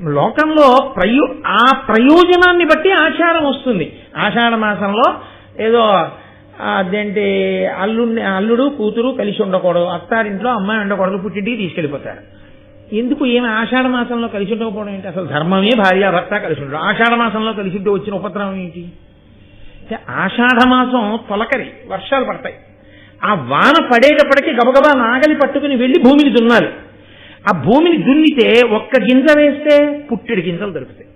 లోకంలో ప్రయో ఆ ప్రయోజనాన్ని బట్టి ఆచారం వస్తుంది. ఆషాఢ మాసంలో ఏదో అదేంటి అల్లుడిని అల్లుడు కూతురు కలిసి ఉండకూడదు. అత్తారింట్లో అమ్మాయి ఉండకూడదు పుట్టింటికి తీసుకెళ్ళిపోతారు ఎందుకు ఏమి ఆషాఢ మాసంలో కలిసి ఉండకపోవడం ఏంటి? అసలు ధర్మమే భార్యాభర్త కలిసి ఉండడం ఆషాఢ మాసంలో కలిసి ఉంటే వచ్చిన ఉపద్రవం ఏంటి? ఆషాఢ మాసం తొలకరి వర్షాలు పడతాయి. ఆ వాన పడేటప్పటికి గబగబా నాగలి పట్టుకుని వెళ్ళి భూమిని దున్నాలి. ఆ భూమిని దున్నితే ఒక్క గింజ వేస్తే పుట్టెడు గింజలు దొరుకుతాయి.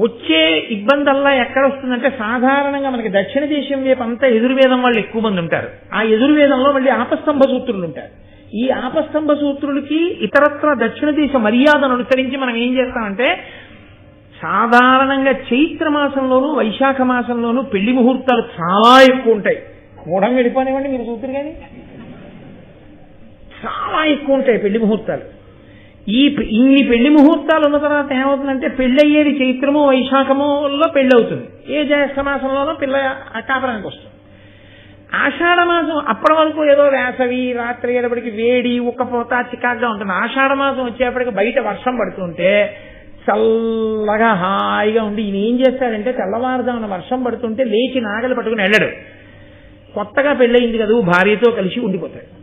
వచ్చే ఇబ్బందల్లా ఎక్కడ వస్తుందంటే సాధారణంగా మనకి దక్షిణ దేశం వైపు అంతా ఎదుర్వేదం వాళ్ళు ఎక్కువ మంది ఉంటారు. ఆ ఎదుర్వేదంలో మళ్ళీ ఆపస్తంభ సూత్రులు ఉంటారు. ఈ ఆపస్తంభ సూత్రులకి ఇతరత్ర దక్షిణ దేశ మర్యాదను అనుసరించి మనం ఏం చేస్తామంటే సాధారణంగా చైత్ర మాసంలోనూ వైశాఖ మాసంలోనూ పెళ్ళి ముహూర్తాలు చాలా ఎక్కువ ఉంటాయి. కూడా వెళ్ళిపోనివ్వండి మీరు చూద్దరు కానీ చాలా ఎక్కువ ఉంటాయి పెళ్ళి ముహూర్తాలు. ఈ ఇన్ని పెళ్ళి ముహూర్తాలు ఉన్న తర్వాత ఏమవుతుందంటే పెళ్ళి అయ్యేది చైత్రము వైశాఖములో పెళ్ళి అవుతుంది ఏ జ్యేష్ఠ మాసంలోనూ పిల్ల కాపురానికి వస్తుంది. ఆషాఢ మాసం అప్పటి వరకు ఏదో వేసవి రాత్రి అయ్యేటప్పటికి వేడి ఉక్కపోత చికాగ్గా ఉంటుంది. ఆషాఢ మాసం వచ్చేప్పటికి బయట వర్షం పడుతుంటే చల్లగా హాయిగా ఉండి ఈయన ఏం చేస్తాడంటే తెల్లవారుజామున వర్షం పడుతుంటే లేచి నాగలి పట్టుకుని వెళ్ళడు. కొత్తగా పెళ్ళయింది కదా భార్యతో కలిసి ఉండిపోతాడు.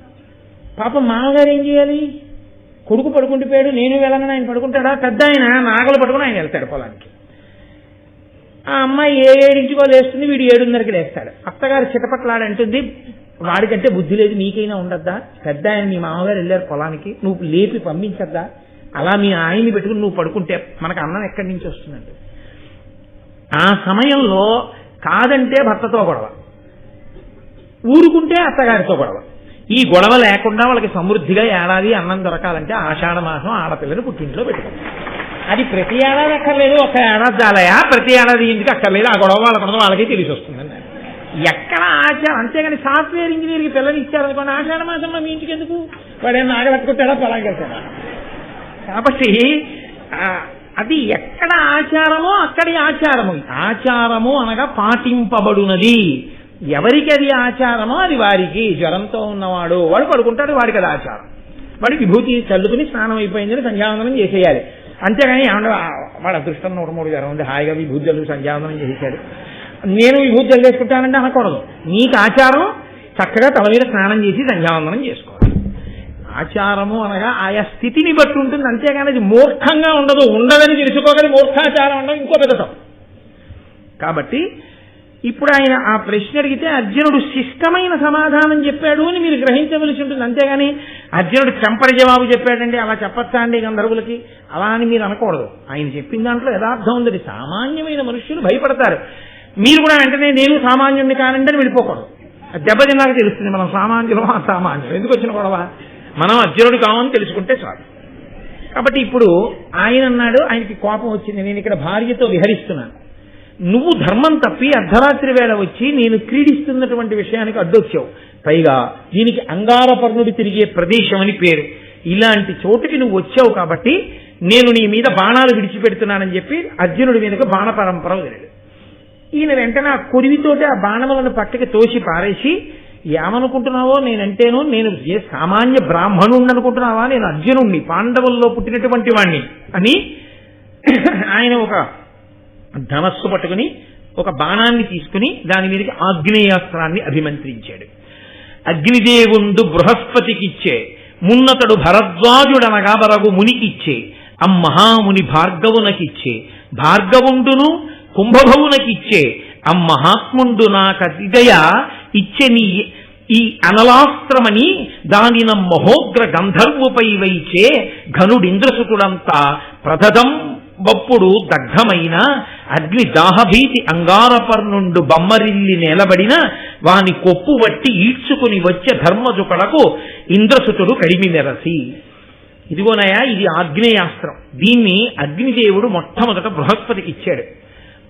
పాపం మామగారు ఏం చేయాలి? కొడుకు పడుకుండిపోయాడు నేను వెళ్ళగానే ఆయన పడుకుంటాడా? పెద్ద ఆయన నాగలు పట్టుకుని ఆయన వెళ్తాడు పొలానికి. ఆ అమ్మాయి ఏ ఏడింటికో లేస్తుంది వీడు ఏడున్నరకి లేస్తాడు. అత్తగారు చిటపట్లాడంటుంది వాడికంటే బుద్ధి లేదు నీకైనా ఉండద్దా? పెద్ద ఆయన మీ మామగారు వెళ్ళారు పొలానికి నువ్వు లేపి పంపించద్దా? అలా మీ ఆయన్ని పెట్టుకుని నువ్వు పడుకుంటే మనకు అన్నం ఎక్కడి నుంచి వస్తుందండి? ఆ సమయంలో కాదంటే భర్తతో గొడవ ఊరుకుంటే అత్తగారితో గొడవ. ఈ గొడవ లేకుండా వాళ్ళకి సమృద్ధిగా ఏడాది అన్నం దొరకాలంటే ఆషాఢ మాసం ఆడపిల్లని పుట్టింట్లో పెట్టుకుంటారు అది ప్రతి ఏడాది అక్కర్లేదు ఒక ఏడాది చాలయా? ప్రతి ఏడాది ఇంటికి అక్కర్లేదు ఆ గొడవ వాళ్ళకున్నది వాళ్ళకి తెలిసి వస్తుందండి ఎక్కడ ఆచారం అంతేగాని సాఫ్ట్వేర్ ఇంజనీర్కి పిల్లలు ఇచ్చారనుకోండి ఆషాఢ మాసంలో మీ ఇంటికి ఎందుకు? వాడేమో నాగబెట్టుకుంటాడా పొలానికి కాబట్టి అది ఎక్కడ ఆచారమో అక్కడి ఆచారము. ఆచారము అనగా పాటింపబడునది. ఎవరికి అది ఆచారమో అది వారికి. జ్వరంతో ఉన్నవాడు వాడు పడుకుంటాడు వాడికి అది ఆచారం. వాడి విభూతి చల్లుకుని స్నానం అయిపోయిందని సంధ్యావందనం చేసేయాలి. అంతేగాని వాడు అదృష్టం నూట మూడు జ్వరం ఉంది హాయిగా విభూతి చల్లు సంధ్యావందనం చేసేసాడు నేను విభూతి చల్లేసుకుంటానంటే అనకూడదు నీకు ఆచారం చక్కగా తల మీద స్నానం చేసి సంధ్యావందనం చేసుకోవాలి. ఆచారము అనగా ఆయా స్థితిని బట్టి ఉంటుంది అంతేగాని అది మూర్ఖంగా ఉండదు. ఉండదని తెలుసుకోగలి మూర్ఖాచారం ఉండదు ఇంకో పెద్ద కాబట్టి ఇప్పుడు ఆయన ఆ ప్రశ్న అడిగితే అర్జునుడు శిష్టమైన సమాధానం చెప్పాడు అని మీరు గ్రహించవలసి ఉంటుంది. అంతేగాని అర్జునుడు చెంపడి జవాబు చెప్పాడండి అలా చెప్పచ్చా అండి గంధర్వులకి? అలా అని మీరు అనకూడదు. ఆయన చెప్పిన దాంట్లో యథార్థం ఉందని సామాన్యమైన మనుష్యులు భయపడతారు. మీరు కూడా వెంటనే నేను సామాన్యుడిని కానండి అని వెళ్ళిపోకూడదు. దెబ్బతిన్నాక తెలుస్తుంది మనం సామాన్యులు అసామాన్యులు. ఎందుకు వచ్చిన గొడవ? మనం అర్జునుడు కామని తెలుసుకుంటే చాలు. కాబట్టి ఇప్పుడు ఆయన అన్నాడు ఆయనకి కోపం వచ్చింది. నేను ఇక్కడ భార్యతో విహరిస్తున్నాను. నువ్వు ధర్మం తప్పి అర్ధరాత్రి వేళ వచ్చి నేను క్రీడిస్తున్నటువంటి విషయానికి అడ్డొచ్చావు. పైగా దీనికి అంగారపర్ణుడు తిరిగే ప్రదేశం అని పేరు. ఇలాంటి చోటుకి నువ్వు వచ్చావు కాబట్టి నేను నీ మీద బాణాలు విడిచిపెడుతున్నానని చెప్పి అర్జునుడి మీదకి బాణ పరంపర వదిలాడు ఈయన వెంటనే ఆ కొరివితోటి ఆ బాణములను పక్కకి తోసి పారేసి ఏమనుకుంటున్నావో నేనంటేను నేను ఏ సామాన్య బ్రాహ్మణుణ్ణి అనుకుంటున్నావా నేను అర్జునుణ్ణి పాండవుల్లో పుట్టినటువంటి వాణ్ణి అని ఆయన ఒక ధనస్సు పట్టుకుని ఒక బాణాన్ని తీసుకుని దాని మీదకి ఆగ్నేయాస్త్రాన్ని అభిమంత్రించాడు. అగ్నిదేవుండు బృహస్పతికిచ్చే మున్నతడు భరద్వాజుడనగా బరగు మునికిచ్చే అమ్మహాముని భార్గవునకిచ్చే భార్గవుండును కుంభభవునకిచ్చే అమ్మహాత్ముండు నాకతిదయ ఇచ్చే నీ ఈ అనలాస్త్రమని దానిన మహోగ్ర గంధర్వుపై వైచే ఘనుడింద్రసుకుడంతా ప్రథదం బప్పుడు దగ్ధమైన అగ్ని దాహభీతి అంగారపర్నుండు బమ్మరిల్లి నిలబడిన వాని కొప్పు వట్టి ఈడ్చుకుని వచ్చే ధర్మజుకడకు ఇంద్రసుతుడు కడిమి మెరసి ఇదిగోనయా ఇది ఆగ్నేయాస్త్రం. దీన్ని అగ్నిదేవుడు మొట్టమొదట బృహస్పతికి ఇచ్చాడు.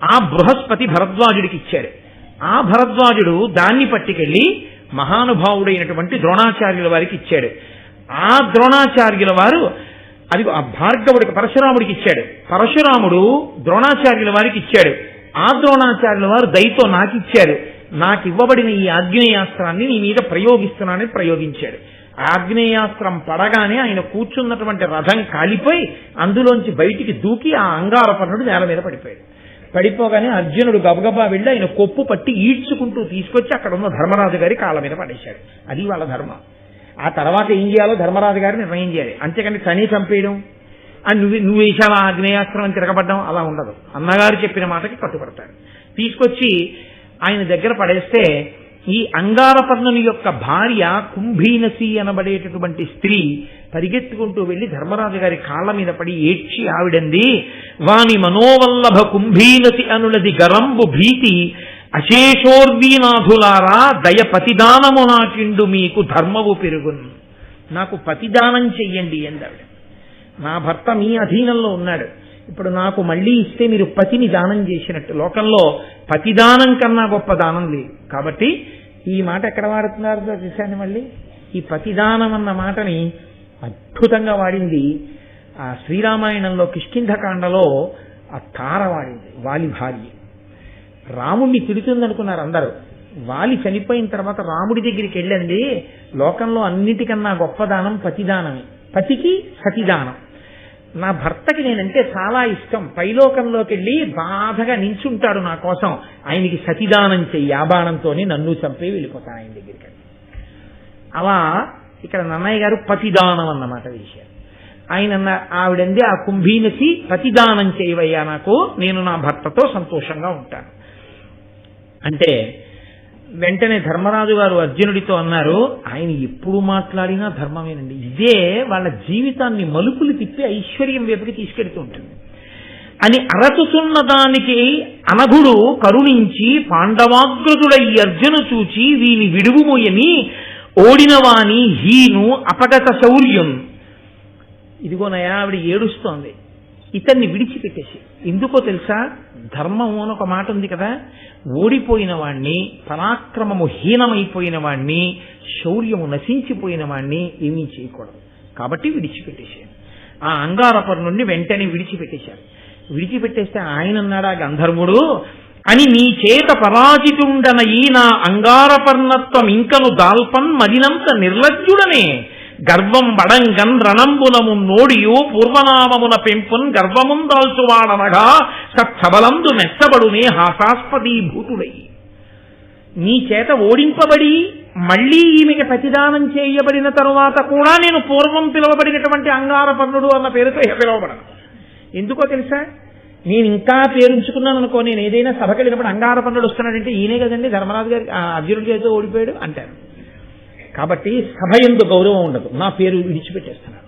ఆ బృహస్పతి భరద్వాజుడికి ఇచ్చాడు. ఆ భరద్వాజుడు దాన్ని పట్టుకెళ్ళి మహానుభావుడైనటువంటి ద్రోణాచార్యుల వారికి ఇచ్చాడు. ఆ ద్రోణాచార్యుల వారు అది ఆ భార్గవుడికి పరశురాముడికి ఇచ్చాడు. పరశురాముడు ద్రోణాచార్యుల వారికి ఇచ్చాడు. ఆ ద్రోణాచార్యుల వారు దయతో నాకు ఇచ్చారు నాకు ఇవ్వబడిన ఈ ఆగ్నేయాస్త్రాన్ని నీ మీద ప్రయోగిస్తున్నానని ప్రయోగించాడు. ఆగ్నేయాస్త్రం పడగానే ఆయన కూర్చున్నటువంటి రథం కాలిపోయి అందులోంచి బయటికి దూకి ఆ అంగారపర్ణుడు నేల మీద పడిపోయాడు. పడిపోగానే అర్జునుడు గబగబా వెళ్ళి ఆయన కొప్పు పట్టి ఈడ్చుకుంటూ తీసుకొచ్చి అక్కడ ఉన్న ధర్మరాజు గారి కాళ్ళ మీద పడేశాడు. అది వాళ్ళ ధర్మం. ఆ తర్వాత ఏం చేయాలో ధర్మరాజు గారు నిర్ణయం చేయాలి. అంతేకాని తని చంపేయడం అని నువ్వు నువ్వు వేసావా ఆగ్నేయాస్త్రం అని తిరగబడ్డం అలా ఉండదు. అన్నగారు చెప్పిన మాటకి కట్టుబడతాడు తీసుకొచ్చి ఆయన దగ్గర పడేస్తే ఈ అంగారపర్ణుని యొక్క భార్య కుంభీనసి అనబడేటటువంటి స్త్రీ పరిగెత్తుకుంటూ వెళ్ళి ధర్మరాజు గారి కాళ్ళ మీద పడి ఏడ్చి ఆవిడంది వాని మనోవల్లభ కుంభీనసి అనులది గరంబు భీతి అశేషోర్వీనాథులారా దయ పతిదానము నాకిండు మీకు ధర్మవు పెరుగును. నాకు పతిదానం చెయ్యండి అందావిడ నా భర్త మీ అధీనంలో ఉన్నాడు. ఇప్పుడు నాకు మళ్ళీ ఇస్తే మీరు పతిని దానం చేసినట్టు. లోకంలో పతిదానం కన్నా గొప్ప దానం లేదు. కాబట్టి ఈ మాట ఎక్కడ వాడుతున్నారు చూశాను మళ్ళీ? ఈ పతిదానం అన్న మాటని అద్భుతంగా వాడింది. ఆ శ్రీరామాయణంలో కిష్కింధకాండలో ఆ తార వాడింది వాలి భార్య. రాముడిని తిడుతుందనుకున్నారు అందరూ. వాలి చనిపోయిన తర్వాత రాముడి దగ్గరికి వెళ్ళండి. లోకంలో అన్నిటికన్నా గొప్ప దానం పతిదానమే. పతికి సతిదానం. నా భర్తకి నేనంటే చాలా ఇష్టం. పైలోకంలోకి వెళ్ళి బాధగా నించుంటాడు నా కోసం. ఆయనకి సతిదానం చెయ్యి. ఆ నన్ను చంపి వెళ్ళిపోతాను ఆయన దగ్గరికి. అలా ఇక్కడ నన్నయ్య గారు పతిదానం అన్నమాట విషయం. ఆయన ఆవిడంది ఆ కుంభీనసి పతిదానం చేయవయ్యా నాకు. నేను నా భర్తతో సంతోషంగా ఉంటాను. అంటే వెంటనే ధర్మరాజు గారు అర్జునుడితో అన్నారు ఆయన ఎప్పుడు మాట్లాడినా ధర్మమేనండి. ఇదే వాళ్ళ జీవితాన్ని మలుపులు తిప్పి ఐశ్వర్యం వైపుకి తీసుకెడుతూ ఉంటుంది. అని అరచుతున్న దానికి అనఘుడు కరుణించి పాండవాగ్రతుడై అర్జును చూచి వీని విడువుమోయని ఓడినవాని హీను అపగత శౌర్యం. ఇదిగోనయా ఆవిడ ఏడుస్తోంది. ఇతన్ని విడిచిపెట్టేసి. ఎందుకో తెలుసా? ధర్మము అని ఒక మాట ఉంది కదా? ఓడిపోయిన వాణ్ణి పరాక్రమము హీనమైపోయిన వాణ్ణి శౌర్యము నశించిపోయిన వాణ్ణి ఏమీ చేయకూడదు. కాబట్టి విడిచిపెట్టేశారు ఆ అంగారపర్ నుండి వెంటనే విడిచిపెట్టేశారు విడిచిపెట్టేస్తే ఆయన అన్నాడా గంధర్వుడు? అని నీ చేత పరాజితుండన ఈ నా అంగారపర్ణత్వం ఇంకను దాల్పన్ మదినంత నిర్లజ్జుడనే. గర్వం వడంగన్ రణంబునము నోడియు పూర్వనామమున పెంపున్ గర్వమున్ దాల్చువాడనగా సత్సబలందు మెచ్చబడునే హాసాస్పదీభూతుడై నీ చేత ఓడింపబడి మళ్ళీ ఈమెకి ప్రతిదానం చేయబడిన తరువాత కూడా నేను పూర్వం పిలువబడినటువంటి అంగారపర్ణుడు అన్న పేరుతో పిలువబడను. ఎందుకో తెలుసా? నేను ఇంకా పేరుంచుకున్నాను అనుకో నేను ఏదైనా సభకి వెళ్ళినప్పుడు అంగారపర్ణుడు వస్తున్నాడంటే ఈయనే కదండి ధర్మరాజు గారి అర్జునుడి చేతితో ఓడిపోయాడు అంటారు. కాబట్టి సభ ఎందు గౌరవం ఉండదు. నా పేరు విడిచిపెట్టేస్తున్నాను.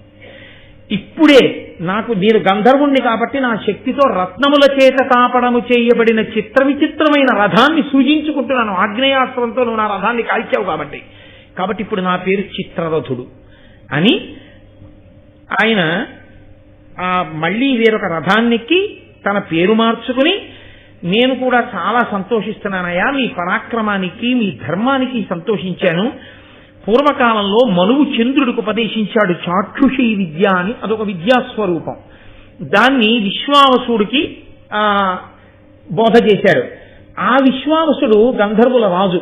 ఇప్పుడే నాకు నేను గంధర్వుణ్ణి కాబట్టి నా శక్తితో రత్నముల చేత తాపడము చేయబడిన చిత్ర విచిత్రమైన రథాన్ని సూచించుకుంటున్నాను. ఆగ్నేయాస్త్రంతో నువ్వు నా రథాన్ని కాల్చావు కాబట్టి. కాబట్టి ఇప్పుడు నా పేరు చిత్రరథుడు అని ఆయన ఆ మళ్ళీ వేరొక రథాన్నికి తన పేరు మార్చుకుని నేను కూడా చాలా సంతోషిస్తున్నానయ్యా మీ పరాక్రమానికి మీ ధర్మానికి సంతోషించాను. పూర్వకాలంలో మనువు చంద్రుడికి ఉపదేశించాడు చాక్షుషి విద్య అని అదొక విద్యాస్వరూపం దాన్ని విశ్వావసుడికి బోధ చేశాడు. ఆ విశ్వావసుడు గంధర్వుల రాజు.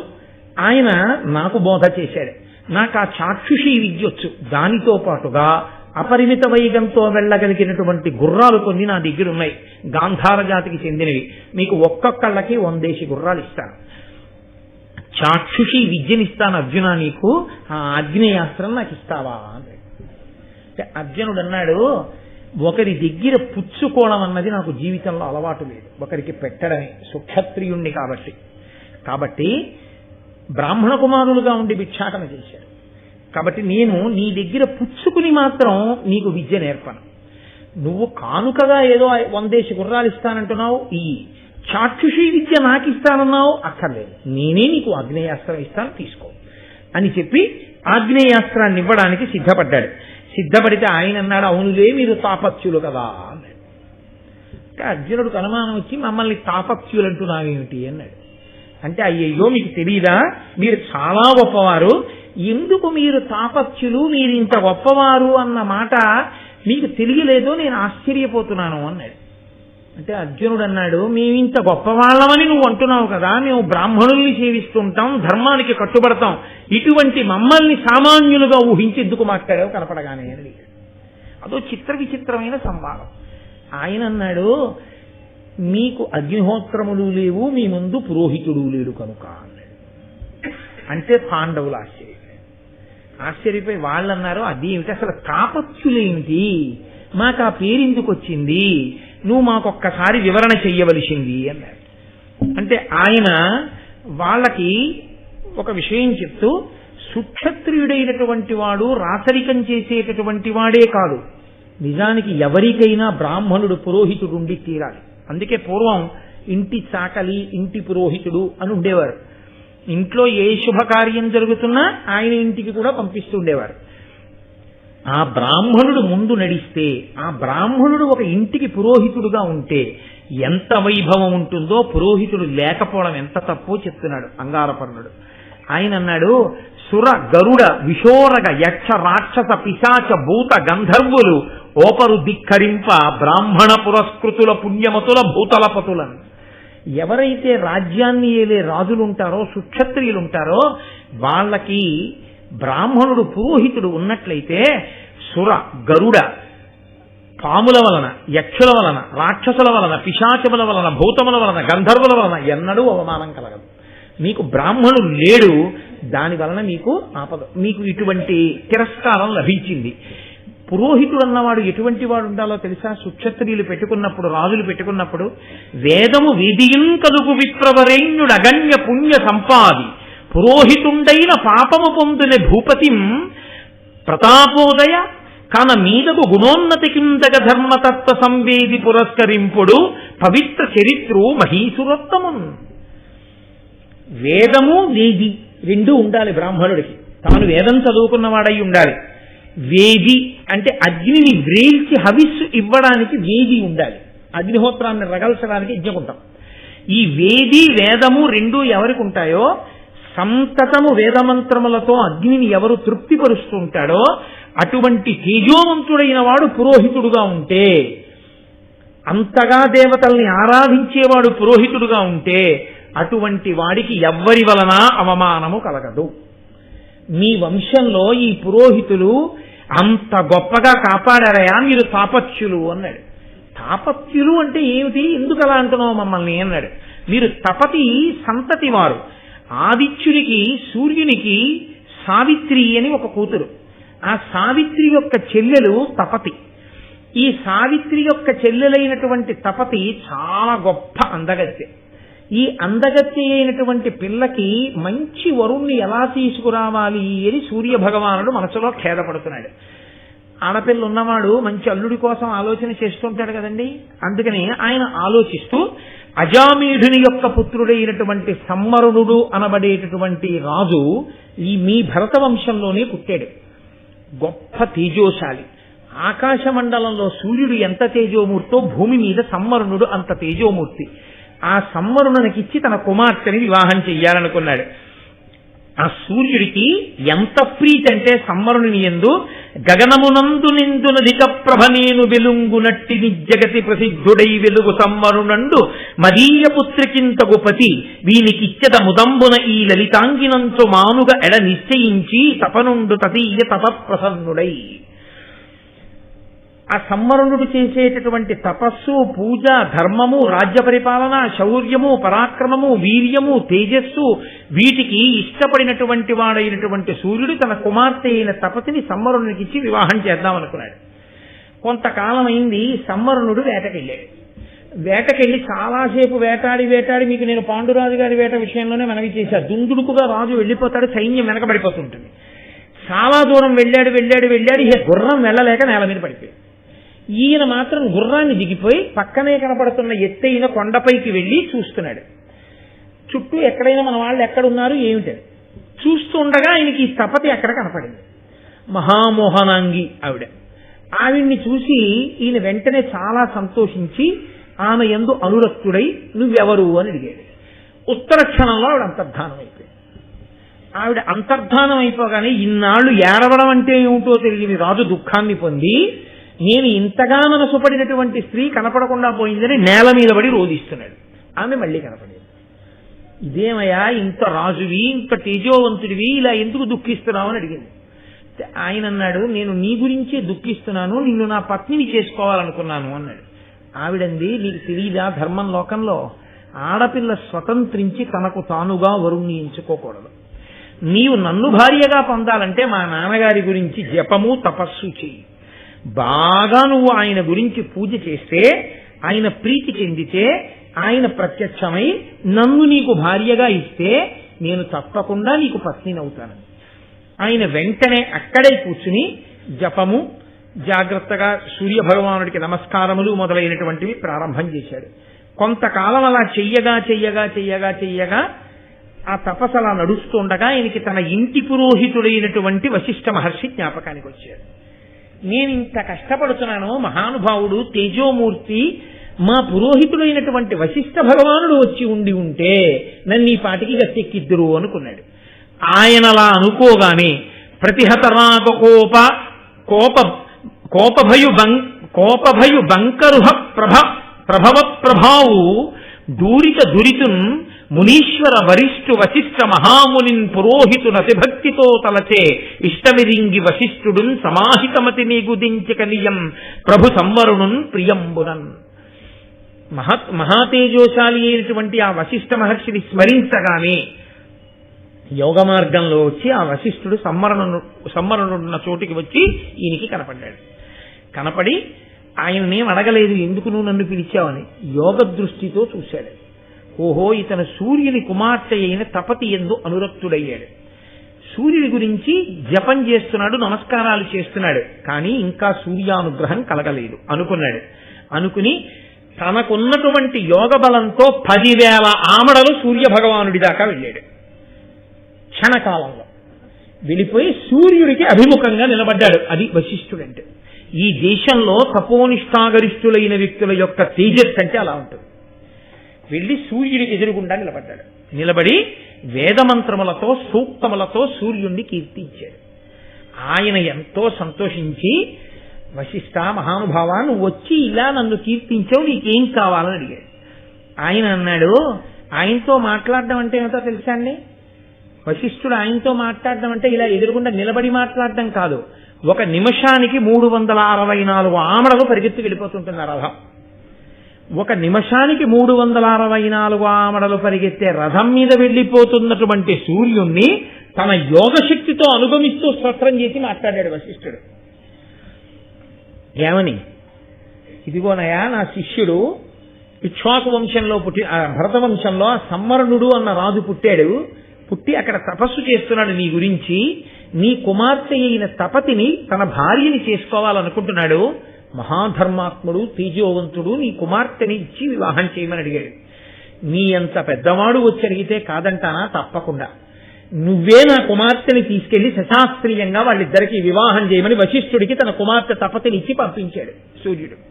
ఆయన నాకు బోధ చేశాడు. నాకు ఆ చాక్షుషి విద్య వచ్చు. దానితో పాటుగా అపరిమిత వైగంతో వెళ్ళగలిగినటువంటి గుర్రాలు కొన్ని నా దగ్గర ఉన్నాయి గాంధార జాతికి చెందినవి. మీకు ఒక్కొక్కళ్ళకి వందేసి గుర్రాలు ఇస్తాను. చాక్షుషి విద్యనిస్తాను అర్జున నీకు? ఆ ఆగ్నేయాస్త్రం నాకు ఇస్తావా? అంటే అర్జునుడు అన్నాడు ఒకరి దగ్గర పుచ్చుకోవడం అన్నది నాకు జీవితంలో అలవాటు లేదు. ఒకరికి పెట్టడమే సుక్షత్రియుణ్ణి కాబట్టి. కాబట్టి బ్రాహ్మణ కుమారులుగా ఉండి భిక్షాటన చేశాడు. కాబట్టి నేను నీ దగ్గర పుచ్చుకుని మాత్రం నీకు విద్య నేర్పను. నువ్వు కానుకగా ఏదో వందేసి గుర్రాలు ఇస్తానంటున్నావు ఈ చాక్షుషి విద్య నాకు ఇస్తానన్నావు అక్కర్లేదు. నేనే నీకు ఆగ్నేయాస్త్రం ఇస్తాను తీసుకో. అని చెప్పి ఆగ్నేయాస్త్రాన్ని ఇవ్వడానికి సిద్ధపడ్డాడు. సిద్ధపడితే ఆయన అన్నాడు అవునులే మీరు తాపత్యులు కదా అన్నాడు. అర్జునుడు అర్జునుడికి అనుమానం వచ్చి మమ్మల్ని తాపత్యులు అంటున్నావేమిటి అన్నాడు. అంటే అయ్యయ్యో మీకు తెలియదా మీరు చాలా గొప్పవారు. ఎందుకు మీరు తాపత్యులు? మీరు ఇంత గొప్పవారు అన్న మాట మీకు తెలియలేదో నేను ఆశ్చర్యపోతున్నాను అన్నాడు. అంటే అర్జునుడు అన్నాడు మేము ఇంత గొప్పవాళ్ళమని నువ్వు అంటున్నావు కదా మేము బ్రాహ్మణుల్ని సేవిస్తుంటాం ధర్మానికి కట్టుబడతాం. ఇటువంటి మమ్మల్ని సామాన్యులుగా ఊహించి ఎందుకు మాట్లాడావు కనపడగానే అని అదో చిత్ర విచిత్రమైన సంవాదం. ఆయన అన్నాడు మీకు అగ్నిహోత్రములు లేవు మీ ముందు పురోహితుడు లేడు కనుక అన్నాడు. అంటే పాండవులు ఆశ్చర్య ఆశ్చర్యపోయి వాళ్ళు అన్నారు అది ఏమిటి? అసలు తాపత్యులేమిటి మాకు ఆ పేరు ఎందుకు వచ్చింది? నువ్వు మాకొక్కసారి వివరణ చెయ్యవలసింది అన్నారు అంటే ఆయన వాళ్ళకి ఒక విషయం చెప్తూ సుక్షత్రియుడైనటువంటి వాడు రాసరికం చేసేటటువంటి వాడే కాదు. నిజానికి ఎవరికైనా బ్రాహ్మణుడు పురోహితుడు ఉండి తీరాలి. అందుకే పూర్వం ఇంటి చాకలి ఇంటి పురోహితుడు అని ఉండేవారు. ఇంట్లో ఏ శుభకార్యం జరుగుతున్నా ఆయన ఇంటికి కూడా పంపిస్తుండేవారు ఆ బ్రాహ్మణుడు ముందు నడిస్తే ఆ బ్రాహ్మణుడు ఒక ఇంటికి పురోహితుడుగా ఉంటే ఎంత వైభవం ఉంటుందో పురోహితుడు లేకపోవడం ఎంత తప్పో చెప్తున్నాడు అంగారపర్ణుడు. ఆయన అన్నాడు సుర గరుడ విశోరగ యక్ష రాక్షస పిశాచ భూత గంధర్వులు ఓపరు ధిక్కరింప బ్రాహ్మణ పురస్కృతుల పుణ్యమతుల భూతలపతులను. ఎవరైతే రాజ్యాన్ని ఏలే రాజులుంటారో సుక్షత్రియులుంటారో వాళ్ళకి బ్రాహ్మణుడు పురోహితుడు ఉన్నట్లయితే సుర గరుడ పాముల వలన యక్షుల వలన రాక్షసుల వలన పిశాచముల వలన భూతముల వలన గంధర్వుల వలన ఎన్నడూ అవమానం కలగదు. మీకు బ్రాహ్మణుడు లేడు దాని వలన మీకు ఆపద మీకు ఇటువంటి తిరస్కారం లభించింది. పురోహితుడు అన్నవాడు ఎటువంటి వాడు ఉండాలో తెలుసా? సుక్షత్రియులు పెట్టుకున్నప్పుడు రాజులు పెట్టుకున్నప్పుడు వేదము విధియం కలుగు విప్రవరేణ్యుడు అగణ్య పుణ్య సంపాది. పురోహితుండైన పాపము పొందిన భూపతిం ప్రతాపోదయ కాన మీదకు గుణోన్నతి కిందగ ధర్మతత్వ సంవేది పురస్కరింపుడు పవిత్ర చరిత్రు మహీసురోత్తమున్ వేదము వేది రెండు ఉండాలి బ్రాహ్మణుడికి. తాను వేదం చదువుకున్నవాడై ఉండాలి. వేది అంటే అగ్నిని వ్రేల్చి హవిస్సు ఇవ్వడానికి వేది ఉండాలి. అగ్నిహోత్రాన్ని రగల్చడానికి యజ్ఞకుంటాం. ఈ వేది వేదము రెండు ఎవరికి ఉంటాయో సంతతము వేదమంత్రములతో అగ్నిని ఎవరు తృప్తిపరుస్తుంటాడో అటువంటి తేజోవంతుడైన వాడు పురోహితుడుగా ఉంటే అంతగా దేవతల్ని ఆరాధించేవాడు పురోహితుడుగా ఉంటే అటువంటి వాడికి ఎవ్వరి వలన అవమానము కలగదు. మీ వంశంలో ఈ పురోహితులు అంత గొప్పగా కాపాడారయా మీరు తాపత్యులు అన్నాడు. తాపత్యులు అంటే ఏమిటి? ఎందుకు అలా అంటున్నావు మమ్మల్ని అన్నాడు. మీరు తపతి సంతతి వారు ఆదిత్యునికి సూర్యునికి సావిత్రి అని ఒక కూతురు. ఆ సావిత్రి యొక్క చెల్లెలు తపతి. ఈ సావిత్రి యొక్క చెల్లెలైనటువంటి తపతి చాలా గొప్ప అందగత్తె. ఈ అందగత్య అయినటువంటి పిల్లకి మంచి వరుణ్ణి ఎలా తీసుకురావాలి అని సూర్య భగవానుడు మనసులో ఖేదపడుతున్నాడు. ఆడపిల్ల ఉన్నవాడు మంచి అల్లుడి కోసం ఆలోచన చేస్తుంటాడు కదండి? అందుకని ఆయన ఆలోచిస్తూ అజామీఢుని యొక్క పుత్రుడైనటువంటి సమ్మరుణుడు అనబడేటటువంటి రాజు ఈ మీ భరత వంశంలోనే పుట్టాడు. గొప్ప తేజోశాలి. ఆకాశ మండలంలో సూర్యుడు ఎంత తేజోమూర్తో భూమి మీద సమ్మరుణుడు అంత తేజోమూర్తి. ఆ సమ్మరుణునికిచ్చి తన కుమార్తెని వివాహం చెయ్యాలనుకున్నాడు. ఆ సూర్యుడికి ఎంత ప్రీతి అంటే సమ్మరుని ఎందు గగనమునందు నిందునధిక ప్రభ నేను వెలుంగునట్టి నిజగతి ప్రసిద్ధుడై వెలుగు సమ్మరునండు మదీయ పుత్రికింతగు పతి వీనికిచ్చద ముదంబున ఈ లలితాంగినంచు మానుగ ఎడ నిశ్చయించి తపనుండు తదీయ తప ప్రసన్నుడై ఆ సమ్మరుణుడు చేసేటటువంటి తపస్సు పూజ ధర్మము రాజ్య పరిపాలన శౌర్యము పరాక్రమము వీర్యము తేజస్సు వీటికి ఇష్టపడినటువంటి వాడైనటువంటి సూర్యుడు తన కుమార్తె అయిన తపతిని సమ్మరుణుడికి ఇచ్చి వివాహం చేద్దామనుకున్నాడు కొంతకాలమైంది కొంతకాలం అయింది సమ్మరుణుడు వేటకెళ్ళాడు. వేటకెళ్ళి చాలాసేపు వేటాడి వేటాడి మీకు నేను పాండురాజు గారి వేట విషయంలోనే మనవి చేశాను. దుందుడుకుగా రాజు వెళ్ళిపోతాడు సైన్యం వెనకబడిపోతుంటుంది. చాలా దూరం వెళ్ళాడు వెళ్ళాడు వెళ్ళాడు ఇక గుర్రం వెళ్ళలేక నేల మీద పడిపోయాడు. ఈయన మాత్రం గుర్రాన్ని దిగిపోయి పక్కనే కనపడుతున్న ఎత్తైన కొండపైకి వెళ్ళి చూస్తున్నాడు. చుట్టూ ఎక్కడైనా మన వాళ్ళు ఎక్కడున్నారు ఏమిటని చూస్తుండగా ఆయనకి ఈ తపతి అక్కడ కనపడింది. మహామోహనాంగి ఆవిడ. ఆవిడ్ని చూసి ఈయన వెంటనే చాలా సంతోషించి ఆమె ఎందు అనురక్తుడై నువ్వెవరు? అని అడిగాడు. ఉత్తర క్షణంలో ఆవిడ అంతర్ధానం అయిపోయింది. ఆవిడ అంతర్ధానం అయిపోగానే ఇన్నాళ్ళు ఏడవడం అంటే ఏమిటో తెలియని రాజు దుఃఖాన్ని పొంది నేను ఇంతగా మనసుపడినటువంటి స్త్రీ కనపడకుండా పోయిందని నేల మీద పడి రోధిస్తున్నాడు. ఆమె మళ్ళీ కనపడేది. ఇదేమయ్యా ఇంత రాజువి ఇంత తేజోవంతుడివి ఇలా ఎందుకు దుఃఖిస్తున్నావు అని అడిగింది. ఆయన అన్నాడు నేను నీ గురించే దుఃఖిస్తున్నాను నిన్ను నా పత్నిని చేసుకోవాలనుకున్నాను అన్నాడు. ఆవిడంది నీకు తెలియదా ధర్మం లోకంలో? ఆడపిల్ల స్వతంత్రించి తనకు తానుగా వరుణ్ణి ఎంచుకోకూడదు నీవు నన్ను భార్యగా పొందాలంటే మా నాన్నగారి గురించి జపము తపస్సు చెయ్యి. బాగా నువ్వు ఆయన గురించి పూజ చేస్తే ఆయన ప్రీతి చెందితే ఆయన ప్రత్యక్షమై నన్ను నీకు భార్యగా ఇస్తే నేను తప్పకుండా నీకు పత్నినవుతాను ఆయన వెంటనే అక్కడే కూర్చుని జపము జాగ్రత్తగా సూర్య భగవానుడికి నమస్కారములు మొదలైనటువంటివి ప్రారంభం చేశాడు. కొంతకాలం అలా చెయ్యగా చెయ్యగా చెయ్యగా చెయ్యగా ఆ తపస్సు అలా నడుస్తుండగా ఆయనకి తన ఇంటి పురోహితుడైనటువంటి వశిష్ఠ మహర్షి జ్ఞాపకానికి వచ్చాడు. నేను ఇంత కష్టపడుతున్నాను మహానుభావుడు తేజోమూర్తి మా పురోహితుడైనటువంటి వశిష్ఠ భగవానుడు వచ్చి ఉండి ఉంటే నన్ను ఈ పాటికి గట్టెక్కిద్దురు అనుకున్నాడు. ఆయనలా అనుకోగానే ప్రతిహతరాగ కోప కోప కోపభయు బంక్ కోపభయు బంకరుహ ప్రభ ప్రభవ ప్రభావు దూరిత దురితున్ మునీశ్వర వరిష్ఠు వశిష్ఠ మహామునిన్ పురోహితు నతిభక్తితో తలచే ఇష్టమిరింగి వశిష్ఠుడున్ సమాహితమతి నీగుదించకనియం ప్రభు సంవరుణున్ ప్రియంబునన్. మహత్ మహాతేజోశాలి అయినటువంటి ఆ వశిష్ఠ మహర్షిని స్మరించగానే యోగ మార్గంలో వచ్చి ఆ వశిష్ఠుడు సంవరణను సమ్మరణుడున్న చోటికి వచ్చి ఈయనకి కనపడ్డాడు. కనపడి ఆయననేం అడగలేదు ఎందుకు నువ్వు నన్ను పిలిచావని యోగ దృష్టితో చూశాడు. ఓహో ఇతను సూర్యుని కుమార్తె అయిన తపతి ఎందు అనురక్తుడయ్యాడు. సూర్యుడి గురించి జపం చేస్తున్నాడు నమస్కారాలు చేస్తున్నాడు. కానీ ఇంకా సూర్యానుగ్రహం కలగలేదు. అనుకున్నాడు. అనుకుని తనకున్నటువంటి యోగ బలంతో పదివేల ఆమడలు సూర్య భగవానుడి దాకా వెళ్ళాడు. క్షణకాలంలో. వెళ్ళిపోయి సూర్యుడికి అభిముఖంగా నిలబడ్డాడు. అది వశిష్ఠుడంటే. ఈ దేశంలో తపోనిష్టాగరిష్ఠులైన వ్యక్తుల యొక్క తేజస్ అంటే అలా ఉంటుంది. వెళ్ళి సూర్యుడికి ఎదురుగుండా నిలబడ్డాడు. నిలబడి వేదమంత్రములతో సూక్తములతో సూర్యుణ్ణి కీర్తించాడు. ఆయన ఎంతో సంతోషించి వశిష్ట మహానుభావ నువ్వు వచ్చి ఇలా నన్ను కీర్తించావు నీకేం కావాలని అడిగాడు. ఆయన అన్నాడు ఆయనతో మాట్లాడడం అంటే ఏమిటో తెలుసా అండి? వశిష్ఠుడు ఆయనతో మాట్లాడడం అంటే ఇలా ఎదురుగుండా నిలబడి మాట్లాడడం కాదు. ఒక నిమిషానికి మూడు వందల అరవై నాలుగు ఆమడలు పరిగెత్తి వెళ్ళిపోతుంటుంది ఆ రథం ఒక నిమిషానికి మూడు వందల అరవై నాలుగు ఆమడలు పరిగెత్తే రథం మీద వెళ్ళిపోతున్నటువంటి సూర్యుణ్ణి తన యోగశక్తితో అనుగమిస్తూ స్తోత్రం చేసి మాట్లాడాడు వశిష్ఠుడు. ఏమని? ఇదిగోనయా నా శిష్యుడు ఇక్ష్వాకు వంశంలో పుట్టి ఆ భరత వంశంలో ఆ సమ్మరణుడు అన్న రాజు పుట్టాడు. పుట్టి అక్కడ తపస్సు చేస్తున్నాడు నీ గురించి. నీ కుమార్తె అయిన తపతిని తన భార్యని చేసుకోవాలనుకుంటున్నాడు. మహాధర్మాత్ముడు తేజోవంతుడు నీ కుమార్తెని ఇచ్చి వివాహం చేయమని అడిగాడు. నీ అంత పెద్దవాడు వచ్చి అడిగితే కాదంటానా? తప్పకుండా. నువ్వే నా కుమార్తెని తీసుకెళ్ళి సశాస్త్రీయంగా వాళ్ళిద్దరికి వివాహం చేయమని వశిష్ఠుడికి తన కుమార్తె తపతిని ఇచ్చి పంపించాడు సూర్యుడు.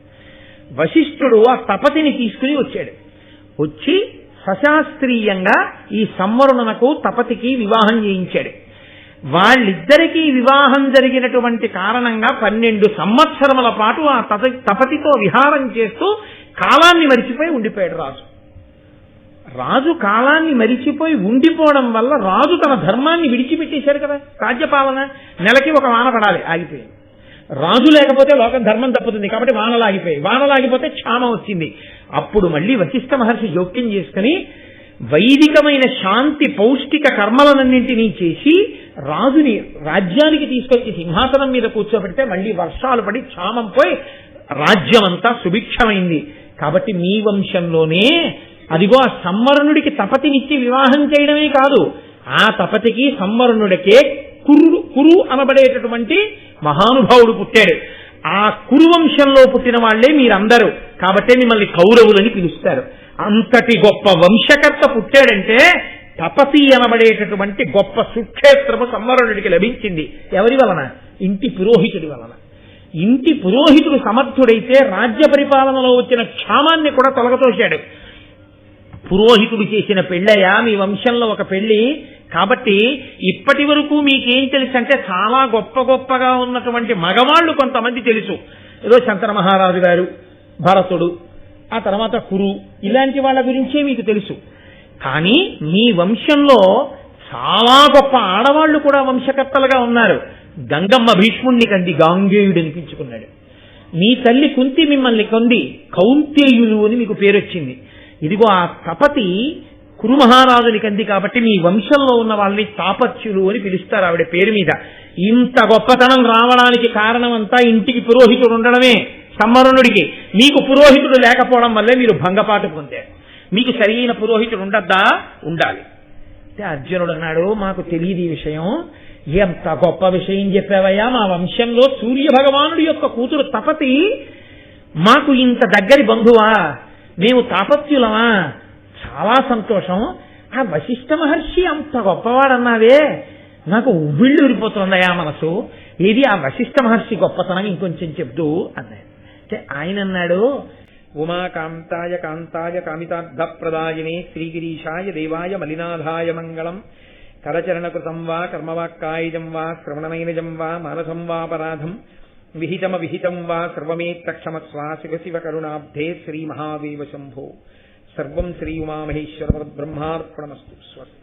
వశిష్ఠుడు ఆ తపతిని తీసుకుని వచ్చాడు. వచ్చి సశాస్త్రీయంగా ఈ సంవరుణనకు తపతికి వివాహం చేయించాడు. వాళ్ళిద్దరికీ వివాహం జరిగినటువంటి కారణంగా పన్నెండు సంవత్సరముల పాటు ఆ తప తపతితో విహారం చేస్తూ కాలాన్ని మరిచిపోయి ఉండిపోయాడు రాజు. రాజు కాలాన్ని మరిచిపోయి ఉండిపోవడం వల్ల రాజు తన ధర్మాన్ని విడిచిపెట్టేశాడు కదా. రాజ్యపాలన నెలకి ఒక వాన పడాలి ఆగిపోయింది. రాజు లేకపోతే లోకం ధర్మం తప్పుతుంది కాబట్టి వానలాగిపోయి వానలాగిపోతే క్షామ వచ్చింది. అప్పుడు మళ్ళీ వశిష్ఠ మహర్షి జోక్యం చేసుకుని వైదికమైన శాంతి పౌష్టిక కర్మలనన్నింటినీ చేసి రాజుని రాజ్యానికి తీసుకొచ్చి సింహాసనం మీద కూర్చోబెడితే మళ్ళీ వర్షాలు పడి క్షామం పోయి రాజ్యం అంతా సుభిక్షమైంది. కాబట్టి మీ వంశంలోనే అదిగో ఆ సంవరణుడికి తపతినిచ్చి వివాహం చేయడమే కాదు ఆ తపతికి సంవరణుడికే కురు కురు అనబడేటటువంటి మహానుభావుడు పుట్టాడు. ఆ కురు వంశంలో పుట్టిన వాళ్ళే మీరందరూ. కాబట్టే మిమ్మల్ని కౌరవులని పిలుస్తారు. అంతటి గొప్ప వంశకర్త పుట్టాడంటే తపసి అనబడేటటువంటి గొప్ప సుక్షేత్రము సంవరణుడికి లభించింది. ఎవరి వలన? ఇంటి పురోహితుడి వలన. ఇంటి పురోహితుడు సమర్థుడైతే రాజ్య పరిపాలనలో వచ్చిన క్షామాన్ని కూడా తొలగతోశాడు. పురోహితుడు చేసిన పెళ్ళయా? మీ వంశంలో ఒక పెళ్ళి కాబట్టి ఇప్పటి వరకు మీకేం తెలుసు అంటే చాలా గొప్ప గొప్పగా ఉన్నటువంటి మగవాళ్ళు కొంతమంది తెలుసు. ఏదో శంకర మహారాజు గారు భరతుడు ఆ తర్వాత కురు. ఇలాంటి వాళ్ళ గురించే మీకు తెలుసు. కానీ మీ వంశంలో చాలా గొప్ప ఆడవాళ్ళు కూడా వంశకర్తలుగా ఉన్నారు. గంగమ్మ భీష్ముణ్ణి కంది గాంగేయుడు అనిపించుకున్నాడు. మీ తల్లి కుంతి మిమ్మల్ని కొంది కౌంతేయులు అని మీకు పేరొచ్చింది. ఇదిగో ఆ తపతి కురు మహారాజుని కంది కాబట్టి మీ వంశంలో ఉన్న వాళ్ళని తాపత్యులు అని పిలుస్తారు ఆవిడ పేరు మీద. ఇంత గొప్పతనం రావడానికి కారణం అంతా ఇంటికి పురోహితుడు ఉండడమే. సంవరణుడికి మీకు పురోహితుడు లేకపోవడం వల్లే మీరు భంగపాటు పొందారు. మీకు సరైన పురోహితుడు ఉండద్దా? ఉండాలి. అంటే అర్జునుడు అన్నాడు మాకు తెలియదు ఈ విషయం. ఎంత గొప్ప విషయం చెప్పావయ్యా మా వంశంలో సూర్య భగవానుడి యొక్క కూతురు తపతి మాకు ఇంత దగ్గరి బంధువా? మేము తాపత్యులమా? చాలా సంతోషం. ఆ వశిష్ఠ మహర్షి అంత గొప్పవాడన్నావే. నాకు ఉవ్విళ్ళు ఊరిపోతుందయా మనసు. ఏది ఆ వశిష్ఠ మహర్షి గొప్పతనం? ఇంకొంచెం చెప్తూ అన్నాడు. అంటే ఆయన అన్నాడు ఉమాకాంతాయ కాంతాయ కామితార్థప్రదాయినే శ్రీగిరీషాయ దేవాయ మలినాథాయ మంగళం. కరచరణకృతం వా కర్మవాక్కాయుజం వా శ్రవణనైనజం వా మానసం వాపరాధం విహితమ విహితం వా సర్వమేత్తక్షమస్వా శివ శివ కరుణాబ్ధే శ్రీ మహాదేవ శంభో. సర్వం శ్రీ ఉమామహేశ్వర బ్రహ్మార్పణమస్తు. స్వస్తి